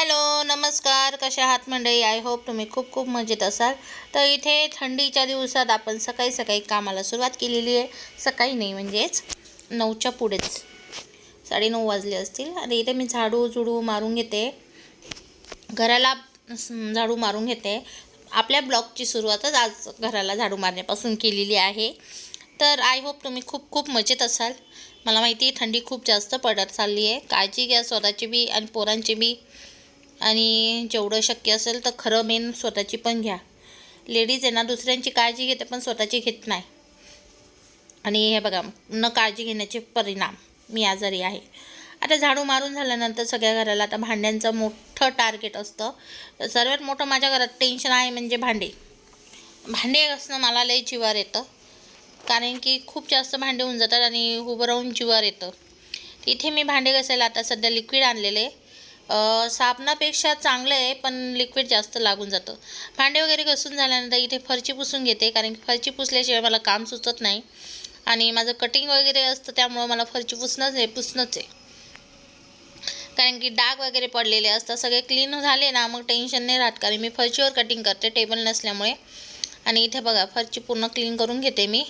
Hello नमस्कार. कशा आहात मंडळी? आय होप तुम्ही खूप खूप मजेत असाल. तर इथे थंडीच्या दिवसात आपण सकाळी सकाळी कामाला सुरुवात केलेली आहे. सकाळी नाही म्हणजेच नऊच्या पुढेच. साडेनऊ वाजले असतील. आणि इथे मी झाडू झुडू मारून घेते. घराला झाडू मारून घेते. आपल्या ब्लॉगची सुरुवातच आज घराला झाडू मारण्यापासून केलेली आहे. तर आय होप तुम्ही खूप खूप मजेत असाल. मला माहिती आहे थंडी खूप जास्त पडत चालली आहे. काळजी घ्या स्वतःची बी आणि पोरांची बी. आणि जेवढं शक्य असेल तर खरं मेन स्वतःची पण घ्या. लेडीज आहे ना दुसऱ्यांची काळजी घेते पण स्वतःची घेत नाही. आणि हे बघा न काळजी घेण्याचे परिणाम मी आजारी आहे. आता झाडू मारून झाल्यानंतर सगळ्या घराला आता भांड्यांचं मोठं टार्गेट असतं. सर्वात मोठं माझ्या घरात टेन्शन आहे म्हणजे भांडे. भांडे असणं मला लई जिवार येतं. कारण की खूप जास्त भांडे होऊन जातात आणि उभं राहून जिवार येतं. इथे मी भांडे घासायला आता सध्या लिक्विड आणलेले. साबणापेक्षा चांगलं आहे पण लिक्विड जास्त लागून जातं. भांडे वगैरे घसून झाल्यानंतर इथे फरची पुसून घेते कारण की फरची पुसल्याशिवाय मला काम सुचत नाही. आणि माझं कटिंग वगैरे असतं त्यामुळं मला फरची पुसणंच आहे पुसणंच आहे. कारण की डाग वगैरे पडलेले असतात सगळे क्लीन झाले ना मग टेन्शन नाही राहत. कारण मी फरचीवर कटिंग करते टेबल नसल्यामुळे. आणि इथे बघा फरची पूर्ण क्लीन करून घेते मी.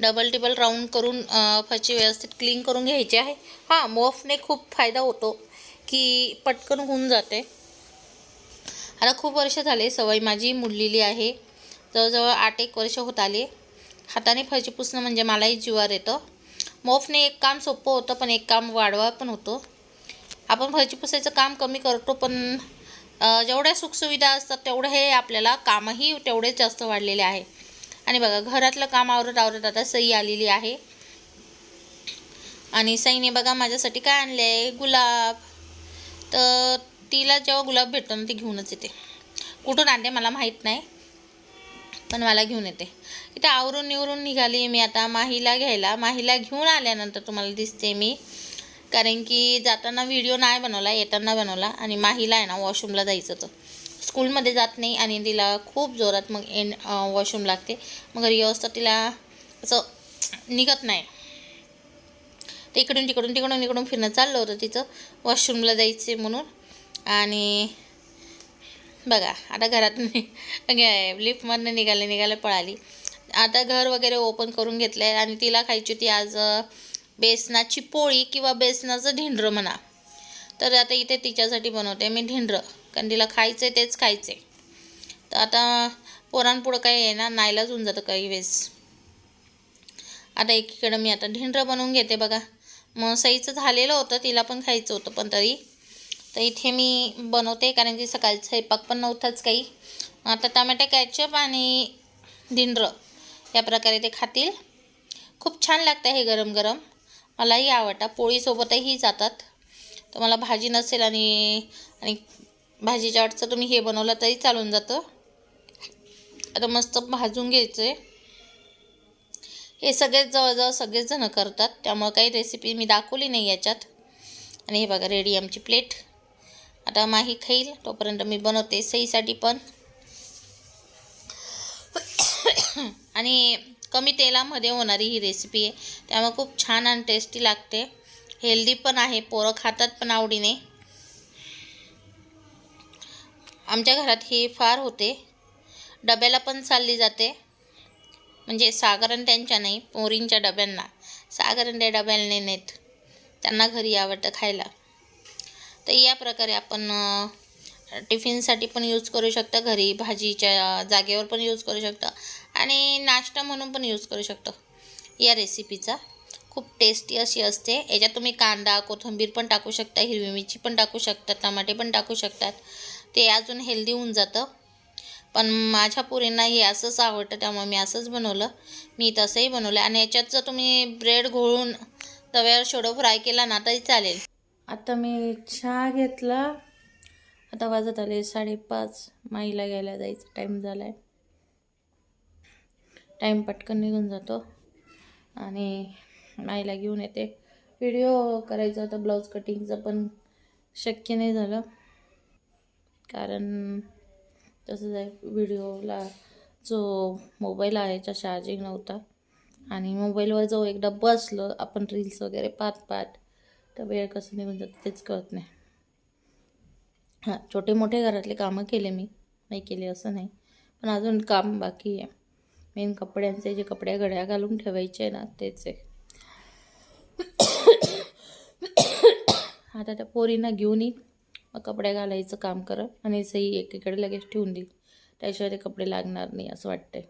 डबल टेबल राऊंड करून फरची व्यवस्थित क्लीन करून घ्यायची आहे. हां मोफने खूप फायदा होतो. की पटकन होऊन जाते. आता खूप वर्ष झाले सवय माझी मुडलेली आहे. जवळजवळ आठ एक वर्ष होत आले. हाताने फरची पुसणं म्हणजे मलाही जीवार येतं. मोफने एक काम सोपं होतं पण एक काम वाढवा पण होतो. आपण फरची पुसायचं काम कमी करतो पण जेवढ्या सुखसुविधा असतात तेवढं हे आपल्याला कामही तेवढेच जास्त वाढलेले आहे. आणि बघा घरातलं काम आवरत आवरत आता सई आलेली आहे. आणि सईने बघा माझ्यासाठी काय आणले आहे गुलाब. तर तिला जेव्हा गुलाब भेटतो ना ती घेऊनच येते. कुठून आणते मला माहीत नाही पण मला घेऊन येते. इथे आवरून निवरून निघाली मी आता माहीला घ्यायला. माहीला घेऊन आल्यानंतर तुम्हाला दिसते मी. कारण की जाताना व्हिडिओ नाही बनवला येताना बनवला. आणि माहीला आहे ना वॉशरूमला जायचं होतं. स्कूलमध्ये जात नाही आणि तिला खूप जोरात मग एन वॉशरूम लागते. मग घरी व्यवस्था तिला असं निघत नाही. तर इकडून तिकडून तिकडून इकडून फिरणं चाललं होतं तिचं. वॉशरूमला जायचे म्हणून. आणि बघा आता घरात लिफ्टमधनं निघाले निघाले पळाली. आता घर वगैरे ओपन करून घेतलं आहे आणि तिला खायची होती आज बेसनाची पोळी किंवा बेसनाचं ढिंडरं म्हणा. तर आता इथे तिच्यासाठी बनवते मी ढिंडरं कारण तिला खायचं आहे तेच खायचं आहे तर आता पोरांपुढं काही आहे ना नाईलाज होऊन जातं काही वेळेस. आता एकीकडं मी आता ढिंडरं बनवून घेते बघा. मग सईचं झालेलं होतं तिला पण खायचं होतं पण तरी. तर इथे मी बनवते कारण की सकाळी स्वयंपाक पण नव्हताच काही. आता टमॅटो कॅचअप आणि धिंडरं या प्रकारे ते खातील. खूप छान लागतं हे गरम गरम मलाही आवडतं. पोळीसोबतही जातात. तर मला भाजी नसेल आणि आणि भाजीच्या अडचं तुम्ही हे बनवलं तरी चालून जातं. आता मस्त भाजून घ्यायचं आहे हे सगळेच जवळजवळ सगळेच जणं करतात. त्यामुळं काही रेसिपी मी दाखवली नाही याच्यात. आणि हे बघा रेडी आमची प्लेट आता माही खाईल तोपर्यंत मी बनवते सईसाठी पण. आणि कमी तेलामध्ये होणारी ही रेसिपी आहे. त्यामुळे खूप छान आणि टेस्टी लागते. हेल्दी पण आहे पोरं खातात पण आवडीने. आमच्या घरात हे फार होते. डब्याला पण चालली जाते. म्हणजे सागरन त्यांच्या नाही पोरींच्या डब्यांना. सागरन त्या डब्याला नेत. त्यांना घरी आवडतं खायला. तर या प्रकारे आपण टिफिनसाठी पण यूज करू शकता. घरी भाजीच्या जागेवर पण यूज करू शकता. आणि नाश्ता म्हणून पण यूज करू शकतो. या रेसिपीचा खूप टेस्टी अशी असते. याच्यात तुम्ही कांदा कोथिंबीर पण टाकू शकता हिरवी मिरची पण टाकू शकता टमाटे पण टाकू शकतात. ते अजून हेल्दी होऊन जातं. पण माझ्या पुरींना हे असंच आवडतं त्यामुळे मी असंच बनवलं. मी तसंही बनवलं आणि याच्यात जर तुम्ही ब्रेड घोळून तव्यावर शोडो फ्राय केला ना तरी चालेल. आता मी चहा घेतला. आता वाजत आले साडेपाच. माईला घ्यायला जायचं. टाईम झाला आहे टाईम पटकन निघून जातो. आणि माईला घेऊन येते. व्हिडिओ करायचा होता ब्लाऊज कटिंगचं पण शक्य नाही झालं. कारण तसंच आहे व्हिडिओला जो मोबाईल आहे ज्या चार्जिंग नव्हता. आणि मोबाईलवर जो एकदा बसलं आपण रील्स वगैरे पाहत पाहत तर वेळ कसं निघून जातं तेच कळत नाही. हां छोटे मोठे घरातले कामं केले मी. नाही केले असं नाही. पण अजून काम बाकी आहे. मेन कपड्यांचे जे कपड्या घड्या घालून ठेवायचे आहे ना तेच आहे. आता त्या पोरींना घेऊन येईल कपडे कपड्या घालायचं काम करा आणि सही एकीकडे लगेच ठेवून देईल त्याशिवाय ते कपडे लागणार नाही असं वाटतंय.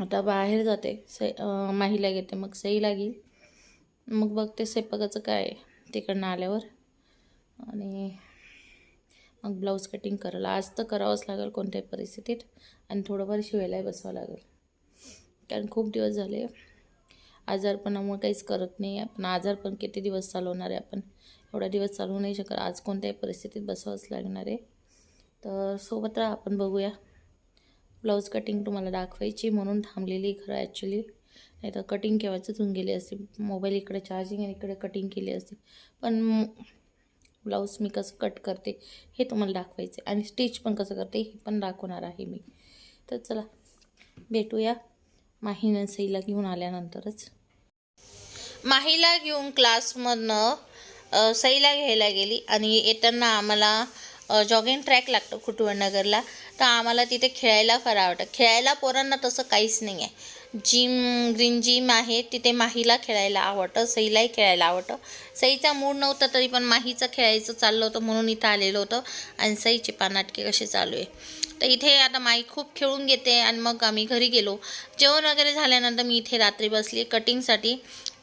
आता बाहेर जाते सई माहीला घेते मग सई लागेल मग बघते स्वयंपाकाचं काय तिकडनं आल्यावर. आणि मग ब्लाऊज कटिंग करायला. आज तर करावंच लागेल कोणत्याही परिस्थितीत आणि थोडंफार शिवायलाही बसावं लागेल. कारण खूप दिवस झाले आजारपणामुळे काहीच करत नाही आपण. आजारपण किती दिवस चालवणार आहे आपण? एवढा दिवस चालू नाही शकत. आज कोणत्याही परिस्थितीत बसावंच लागणार आहे. तर सोबत राहा आपण बघूया. ब्लाऊज कटिंग तुम्हाला दाखवायची म्हणून थांबलेली खरं ॲक्च्युली नाही तर कटिंग केव्हा होऊन गेली असते. मोबाईल इकडे चार्जिंग आणि इकडे कटिंग केली असती. पण ब्लाऊज मी कसं कट करते हे तुम्हाला दाखवायचं आणि स्टिच पण कसं करते हे पण दाखवणार आहे मी. तर चला भेटूया माहीनं सईला घेऊन आल्यानंतरच. माहीला घेऊन क्लासमधनं सईला घ्यायला गेली आणि येताना आम्हाला जॉगिंग ट्रॅक लागतो खुटवडनगरला तर आम्हाला तिथे खेळायला फार आवडतं. खेळायला पोरांना तसं काहीच नाही आहे जिम ग्रीन जिम आहे तिथे माहीला खेळायला आवडतं सईलाही खेळायला आवडतं. सईचा मूड नव्हता तरी पण माहीचं खेळायचं चाललं होतं म्हणून इथं आलेलं होतं. आणि सईचे पानाटके कसे चालू आहे. तर इथे आता माई खूप खेळून घेते आणि मग आम्ही घरी गेलो. जेवण वगैरे झाल्यानंतर मी इथे रात्री बसली. कटिंगसाठी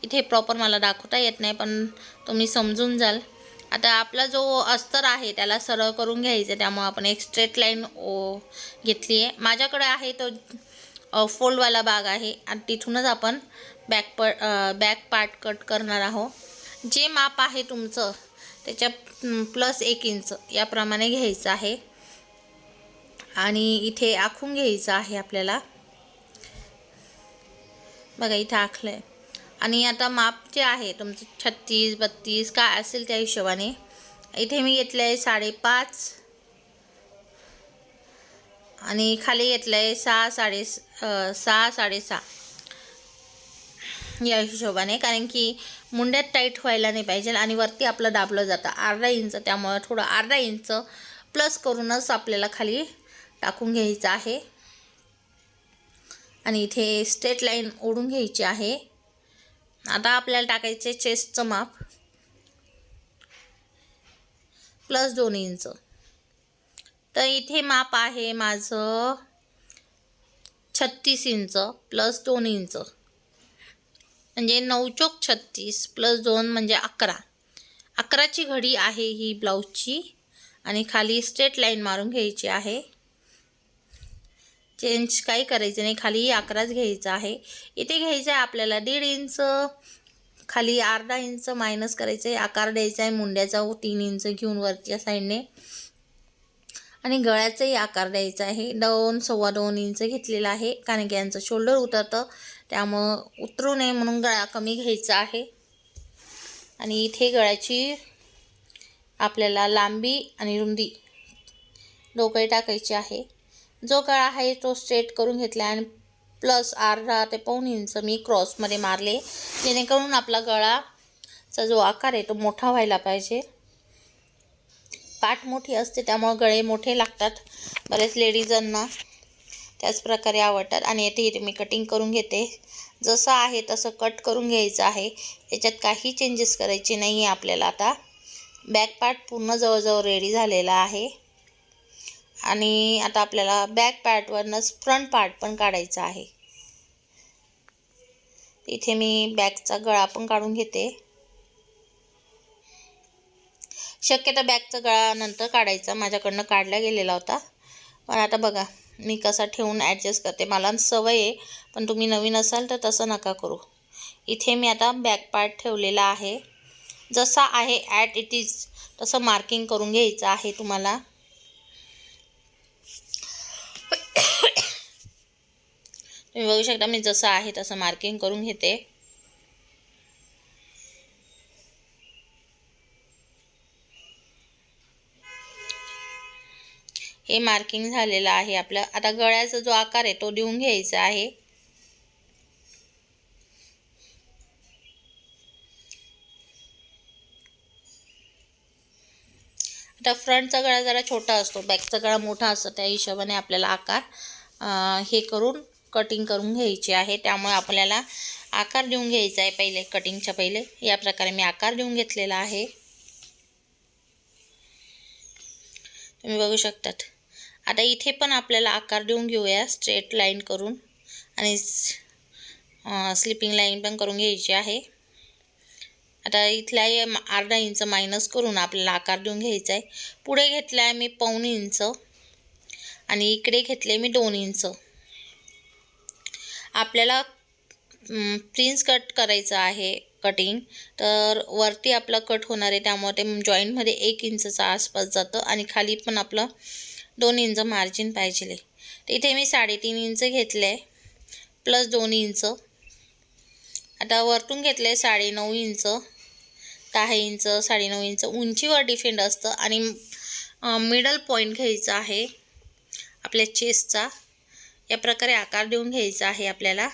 इथे प्रॉपर मला दाखवता येत नाही पण तुम्ही समजून जाल. आता आपला जो अस्तर आहे त्याला सरळ करून घ्यायचं त्यामुळे आपण एक स्ट्रेट लाईन ओ घेतली आहे माझ्याकडे आहे तो फोल्डवाला बाग आहे आणि तिथूनच आपण बॅक प बॅक पार्ट कट करणार आहोत. जे माप आहे तुमचं त्याच्या प्लस एक इंच याप्रमाणे घ्यायचं आहे. आणि इथे आखून घ्यायचं आहे आपल्याला. बघा इथे आखलं आहे आणि आता माप जे आहे तुमचं छत्तीस बत्तीस काय असेल त्या हिशोबाने. इथे मी घेतलं आहे साडेपाच. आणि खाली घेतलं आहे सहा साडे सहा साडेसहा. या हिशोबाने कारण की मुंड्यात टाईट व्हायला नाही पाहिजे आणि वरती आपलं दाबलं जातं. अर्धा इंच त्यामुळं थोडं अर्धा इंच प्लस करूनच आपल्याला खाली टाकून घ्यायचं आहे. आणि इथे स्ट्रेट लाईन ओढून घ्यायची आहे. आता आपल्याला टाकायचे चेस्टचं माप. प्लस दोन इंच. तर इथे माप आहे माझं छत्तीस इंच प्लस दोन इंच. म्हणजे नऊ चोक छत्तीस प्लस दोन म्हणजे अकरा. अकराची घडी आहे ही ब्लाऊजची आणि खाली स्ट्रेट लाईन मारून घ्यायची आहे. चेंज काही करायचं नाही. खाली अकराच घ्यायचा आहे. इथे घ्यायचं आहे आपल्याला दीड इंच खाली अर्धा इंच मायनस करायचं आहे आकार द्यायचा आहे मुंड्याचा तीन इंच घेऊन वरच्या साईडने आणि गळ्याचाही आकार द्यायचा आहे. दोन सव्वा दोन इंच घेतलेला आहे. कारण की यांचं शोल्डर उतरतं. त्यामुळं उतरू नये म्हणून गळा कमी घ्यायचा आहे. आणि इथे गळ्याची आपल्याला लांबी आणि रुंदी दोघंही टाकायची आहे. जो गळा आहे तो स्ट्रेट करून घेतला आणि प्लस अर्धा ते पाऊन इंच मी क्रॉसमध्ये मारले. जेणेकरून आपला गळाचा जो आकार आहे तो मोठा व्हायला पाहिजे. पाठ मोठी असते त्यामुळे गळे मोठे लागतात बरेच लेडीजांना. त्याच प्रकारे आवडतात आणि येथे इथे मी कटिंग करून घेते. जसं आहे तसं कट करून घ्यायचं आहे. याच्यात काही चेंजेस करायचे नाही आहे आपल्याला आता. बॅक पार्ट पूर्ण जवळजवळ रेडी झालेला आहे. आणि आता आपल्याला बॅक पार्टवरनंच फ्रंट पार्ट पण काढायचा आहे. इथे मी बॅकचा गळा पण काढून घेते. शक्यतो बॅगचा गळा नंतर काढायचा माझ्याकडनं काढला गेलेला होता. पण आता बघा मी कसा ठेवून ॲडजस्ट करते. मला सवय आहे पण तुम्ही नवीन असाल तर तसं नका करू. इथे मी आता बॅक पार्ट ठेवलेला आहे. जसा आहे ॲट इट इज तसं मार्किंग करून घ्यायचं आहे तुम्हाला. तुम्ही बघू शकता मी जसं आहे तसं मार्किंग करून घेते. हे मार्किंग झालेलं आहे आपलं. आता गळ्याचा जो आकार आहे तो देऊन घ्यायचा आहे. आता फ्रंटचा गळा जरा छोटा असतो बॅकचा गळा मोठा असतो त्या हिशोबाने आपल्याला आकार हे करून कटिंग करून घ्यायची आहे. त्यामुळे आपल्याला आकार देऊन घ्यायचा आहे पहिले कटिंगच्या पहिले. या प्रकारे मी आकार देऊन घेतलेला आहे. तुम्ही बघू शकतात. आता इथे पण आपल्याला आकार देऊन घेऊया स्ट्रेट लाईन करून. आणि स्लिपिंग लाईन पण करून घ्यायची आहे. आता इथल्या अर्धा इंच मायनस करून आपल्याला आकार देऊन घ्यायचा आहे. पुढे घेतला आहे मी पाऊन इंच. आणि इकडे घेतले मी दोन इंच. आपल्याला प्रिन्स कट करायचं आहे कटिंग तर वरती आपलं कट होणार आहे. त्यामुळे ते जॉईंटमध्ये एक इंचचा आसपास जातं आणि खाली पण आपलं दोन इंच मार्जिन पाहिजे. आहे तर इथे मी साडेतीन इंच घेतलं आहे प्लस दोन इंच. आता वरतून घेतलं आहे साडेनऊ इंच दहा इंच साडेनऊ इंच. उंचीवर डिफेंड असतं आणि मिडल पॉईंट घ्यायचा आहे आपल्या चेस्टचा या प्रकारे आकार देऊन घ्यायचा आहे आपल्याला.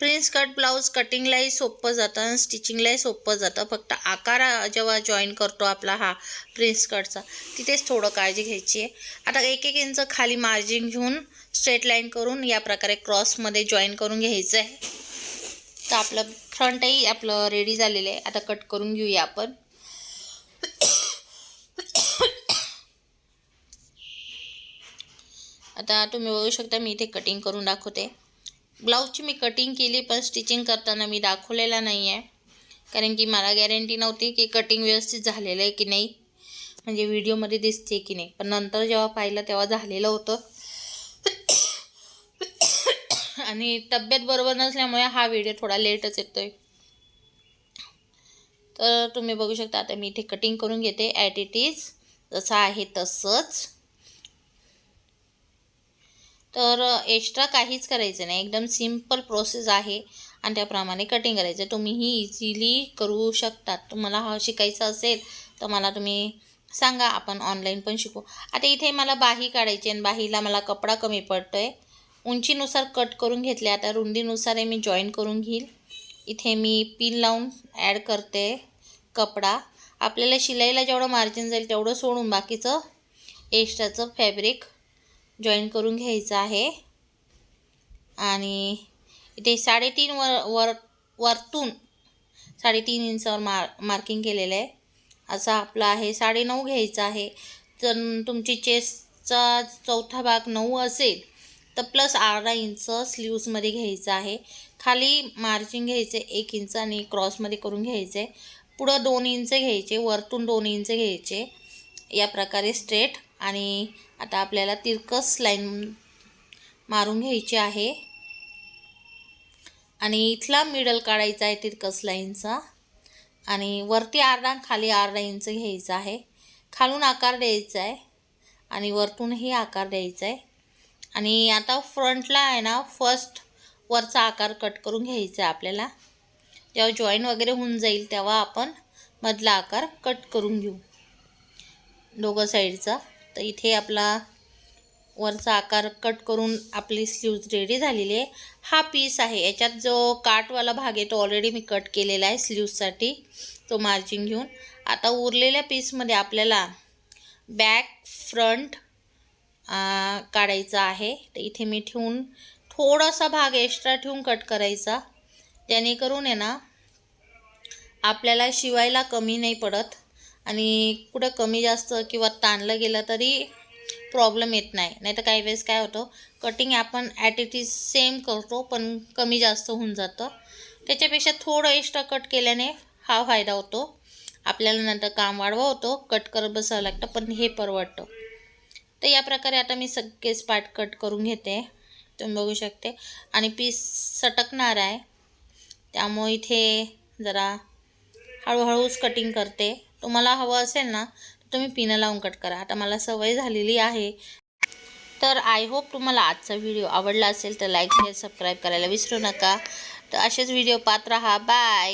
प्रिन्स कट ब्लाऊज कटिंगलाही सोपं जातं आणि स्टिचिंगलाही सोपं जातं. फक्त आकार जेव्हा जॉईन करतो आपला हा प्रिन्स कटचा तिथेच थोडं काळजी घ्यायची आहे. आता एक एक इंच खाली मार्जिन घेऊन स्ट्रेट लाईन करून या प्रकारे क्रॉसमध्ये जॉईन करून घ्यायचं आहे तर आपलं फ्रंटही आपलं रेडी झालेलं आहे. आता कट करून घेऊया आपण. आता तुम्ही बघू शकता मी इथे कटिंग करून दाखवते. ब्लाऊजची मी कटिंग केली पण स्टिचिंग करताना मी दाखवलेला नाही आहे कारण की मला गॅरंटी नव्हती की कटिंग व्यवस्थित झालेलं आहे की नाही. म्हणजे व्हिडिओमध्ये दिसते की नाही. पण नंतर जेव्हा पाहिलं तेव्हा झालेलं होतं. आणि तब्येत बरोबर नसल्यामुळे हा व्हिडिओ थोडा लेटच येतो आहे तर तुम्ही बघू शकता आता मी इथे कटिंग करून घेते. ॲट इट इज जसं आहे तसंच. तर एक्स्ट्रा काहीच करायचं नाही. एकदम सिंपल प्रोसेस आहे आणि त्याप्रमाणे कटिंग करायचं. तुम्हीही इझिली करू शकतात. तुम्हाला हा शिकायचं असेल तर मला तुम्ही सांगा. आपण ऑनलाईन पण शिकू. आता इथे मला बाही काढायची आणि बाहीला मला कपडा कमी पडतो आहे उंचीनुसार कट करून घेतले. आता रुंदीनुसार मी जॉईन करून घेईल. इथे मी पिन लावून ॲड करते कपडा. आपल्याला शिलाईला जेवढं मार्जिन जाईल तेवढं सोडून बाकीचं एक्स्ट्राचं फॅब्रिक जॉईन करून घ्यायचं आहे. आणि इथे साडेतीन वर वर वरतून साडेतीन इंचावर मार मार्किंग केलेलं आहे. असा आपला आहे साडेनऊ घ्यायचा आहे. तर तुमची चेस्टचा चौथा भाग नऊ असेल तर प्लस अर्धा इंच स्लीव्समध्ये घ्यायचं आहे. खाली मार्जिन घ्यायचे एक इंच आणि क्रॉसमध्ये करून घ्यायचे. पुढं दोन इंच घ्यायचे वरतून दोन इंच घ्यायचे. या प्रकारे स्ट्रेट आणि आता आपल्याला तिरकस लाईन मारून घ्यायची आहे. आणि इथला मिडल काढायचा आहे तिरकस लाईनचा. आणि वरती अर्धा खाली अर्धा इंच घ्यायचं आहे. खालून आकार द्यायचा आहे. आणि वरतूनही आकार द्यायचा आहे. आणि आता फ्रंटला आहे ना फर्स्ट वरचा आकार कट करून घ्यायचा आहे आपल्याला. जेव्हा जॉईन वगैरे होऊन जाईल तेव्हा आपण मधला आकार कट करून घेऊ. दोघं साईडचा तर इथे आपला वरचा आकार कट करून आपली स्लीव्ज रेडी झालेली आहे. हा पीस आहे. याच्यात जो काटवाला भाग आहे तो ऑलरेडी मी कट केलेला आहे स्लीव्जसाठी तो मार्जिन घेऊन. आता उरलेल्या पीसमध्ये आपल्याला बॅक फ्रंट काढायचा आहे. तर इथे मी ठेवून थोडासा भाग एक्स्ट्रा ठेवून कट करायचा. जेणेकरून आहे ना आपल्याला शिवायला कमी नाही पडत. आणि कुठं कमी जास्त किंवा ताणलं गेलं तरी प्रॉब्लेम येत नाही. नाही तर काही वेळेस काय होतं कटिंग आपण ॲट इट इज सेम करतो पण कमी जास्त होऊन जातं. त्याच्यापेक्षा थोडं एक्स्ट्रा कट केल्याने हा फायदा होतो. आपल्याला नंतर काम वाढवा होतो कट करत बसावं लागतं पण हे परवडतं. तर या प्रकारे आता मी सगळेच पार्ट कट करून घेते. तुम्ही बघू शकते. आणि पीस सटकणार आहे. त्यामुळे इथे जरा हळूहळूच कटिंग करते. तुम्हाला हवं असेल ना तर तुम्ही पिनं लावून कट करा. आता मला सवय झालेली आहे. तर आय होप तुम्हाला आजचा व्हिडिओ आवडला असेल तर लाईक शेअर सबस्क्राईब करायला विसरू नका. तर असेच व्हिडिओ पाहत राहा. बाय